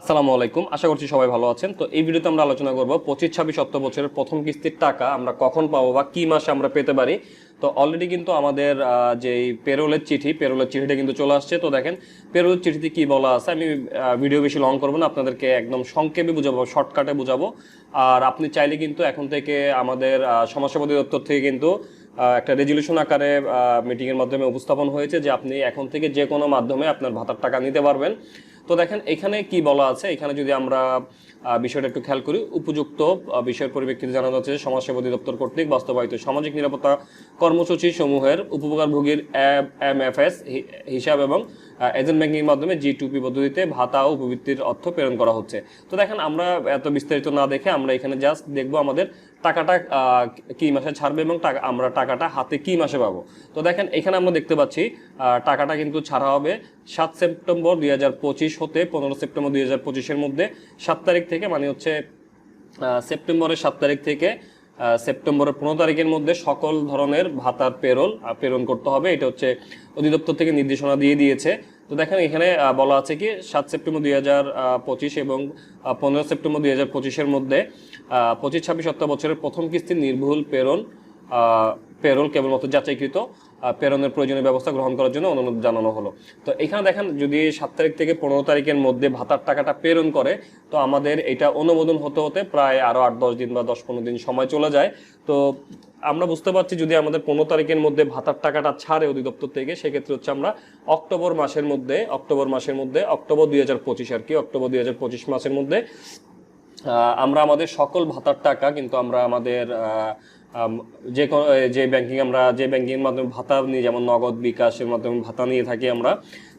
আসসালামু আলাইকুম। আশা করছি সবাই ভালো আছেন। তো এই ভিডিওতে আমরা আলোচনা করব পঁচিশ, ছাব্বিশ সত্তর বছরের প্রথম কিস্তির টাকা আমরা কখন পাবো বা কি মাসে আমরা পেতে পারি। তো অলরেডি কিন্তু আমাদের যেই পেরোলের চিঠি, পেরোলের চিঠিটা কিন্তু চলে আসছে। তো দেখেন, পেরোলের চিঠিতে কি বলা আছে? আমি ভিডিও বেশি লং করব না, আপনাদেরকে একদম সংক্ষেপে বুঝাবো শর্টকাটে বুঝাবো। আর আপনি চাইলে কিন্তু এখন থেকে আমাদের সমাজসেবা দপ্তর থেকে কিন্তু একটা রেজলিউশন আকারে মিটিংয়ের মাধ্যমে উপস্থাপন হয়েছে যে আপনি এখন থেকে যে কোনো মাধ্যমে আপনার ভাতার টাকা নিতে পারবেন। তো দেখেন, এখানে কি বলা আছে? এখানে যদি আমরা বিষয়টা একটু খেয়াল করি, উপযুক্ত বিষয়ের পরিপ্রেক্ষিতে জানা যাচ্ছে সমাজসেবা অধিদপ্তর কর্তৃক বাস্তবায়িত সামাজিক নিরাপত্তা কর্মসূচি সমূহের উপকারভোগীর এম এফ, এস হিসাব এবং এজেন্ট ব্যাংকিং মাধ্যমে জি টুপি পদ্ধতিতে ভাতা ও উপবৃত্তির অর্থ প্রেরণ করা হচ্ছে। তো দেখেন, আমরা এত বিস্তারিত না দেখে আমরা এখানে জাস্ট দেখব আমাদের টাকাটা কি মাসে ছাড়বে এবং টাকা, আমরা টাকাটা হাতে কি মাসে পাবো। তো দেখেন, এখানে আমরা দেখতে পাচ্ছি টাকাটা কিন্তু ছাড়া হবে সাত সেপ্টেম্বর দুই হাজার পঁচিশ হতে পনেরো সেপ্টেম্বর দুই মধ্যে। সাত তারিখ থেকে মানে হচ্ছে সেপ্টেম্বরের সাত তারিখ থেকে সেপ্টেম্বরের পনেরো তারিখের মধ্যে সকল ধরনের ভাতার পেরোল প্রেরণ করতে হবে। এটা হচ্ছে অধিদপ্তর থেকে নির্দেশনা দিয়ে দিয়েছে। তো দেখেন, এখানে বলা আছে কি, সাত সেপ্টেম্বর দুই হাজার পঁচিশ এবং পনেরো সেপ্টেম্বর দুই হাজার পঁচিশের মধ্যে পঁচিশ ছাব্বিশ সপ্তাহ বছরের প্রথম কিস্তি নির্ভুল প্রেরণ পেরোল কেবলমাত্র যাচাইকৃত প্রেরণের প্রয়োজনীয় ব্যবস্থা গ্রহণ করার জন্য অনুরোধ জানানো হলো। তো এখানে দেখেন, যদি সাত তারিখ থেকে পনেরো তারিখের মধ্যে ভাতার টাকাটা প্রেরণ করে, তো আমাদের এটা অনুমোদন হতে হতে প্রায় আরও আট, দশ দিন বা দশ, পনেরো দিন সময় চলে যায়। তো আমরা বুঝতে পারছি যদি আমাদের পনেরো তারিখের মধ্যে ভাতার টাকাটা ছাড়ে অধিদপ্তর থেকে, সেক্ষেত্রে হচ্ছে আমরা অক্টোবর মাসের মধ্যে, অক্টোবর মাসের মধ্যে, অক্টোবর দুই হাজার পঁচিশ আর কি, অক্টোবর দুই হাজার পঁচিশ মাসের মধ্যে আমরা আমাদের সকল ভাতার টাকা কিন্তু আমরা আমাদের যে যে ব্যাংকিং আমরা, যে ব্যাংকিং এর মাধ্যমে ভাতা নিই, যেমন নগদ বিকাশের মাধ্যমে ভাতা নিয়ে থাকি আমরা,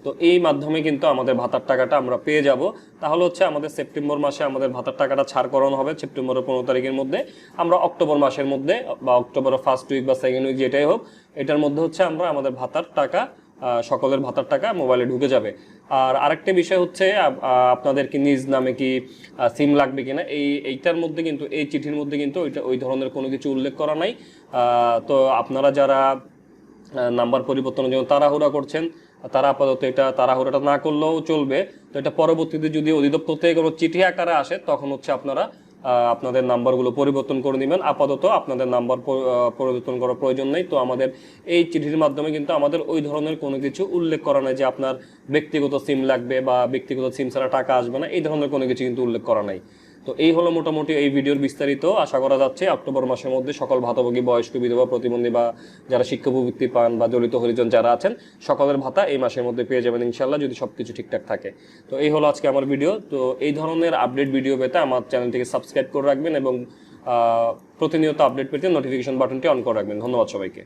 তো এই মাধ্যমে কিন্তু আমাদের ভাতার টাকাটা আমরা পেয়ে যাব। তাহলে হচ্ছে আমাদের সেপ্টেম্বর মাসে আমাদের ভাতার টাকাটা ছাড় করানো হবে সেপ্টেম্বরের পনেরো তারিখের মধ্যে। আমরা অক্টোবর মাসের মধ্যে বা অক্টোবরের ফার্স্ট উইক বা সেকেন্ড উইক যেটাই হোক, এটার মধ্যে হচ্ছে আমরা আমাদের ভাতার টাকা সকলের ভাতার টাকা মোবাইলে ঢুকে যাবে। আর আরেকটা বিষয় হচ্ছে আপনাদের কি নিজ নামে কি সিম লাগবে কিনা, এই, এইটার মধ্যে কিন্তু, এই চিঠির মধ্যে কিন্তু ওইটা, ওই ধরনের কোনো কিছু উল্লেখ করা নাই। তো আপনারা যারা নাম্বার পরিবর্তনের জন্য তাড়াহুড়া করছেন, তারা আপাতত এটা তাড়াহুড়াটা না করলেও চলবে। তো এটা পরবর্তীতে যদি অধিদপ্তর থেকে কোনো চিঠি আকারে আসে, তখন হচ্ছে আপনারা আপনাদের নাম্বারগুলো পরিবর্তন করে নেবেন। আপাতত আপনাদের নাম্বার পরিবর্তন করার প্রয়োজন নেই। তো আমাদের এই চিঠির মাধ্যমে কিন্তু আমাদের ওই ধরনের কোনো কিছু উল্লেখ করা নাই যে আপনার ব্যক্তিগত সিম লাগবে বা ব্যক্তিগত সিম ছাড়া টাকা আসবে না। এই ধরনের কোনো কিছু কিন্তু উল্লেখ করা নাই। তো এই হলো মোটামুটি এই ভিডিওর বিস্তারিত। আশা করা যাচ্ছে অক্টোবর মাসের মধ্যে সকল ভাতাভোগী, বয়স্ক, বিধবা, প্রতিবন্ধী বা যারা শিক্ষাপ্রবৃত্তি পান বা দলিত হরিজন যারা আছেন, সকলের ভাতা এই মাসের মধ্যে পেয়ে যাবেন ইনশাল্লাহ যদি সব কিছু ঠিকঠাক থাকে। তো এই হলো আজকে আমার ভিডিও। তো এই ধরনের আপডেট ভিডিও পেতে আমার চ্যানেলটিকে সাবস্ক্রাইব করে রাখবেন এবং প্রতিনিয়ত আপডেট পেতে নোটিফিকেশন বাটনটি অন করে রাখবেন। ধন্যবাদ সবাইকে।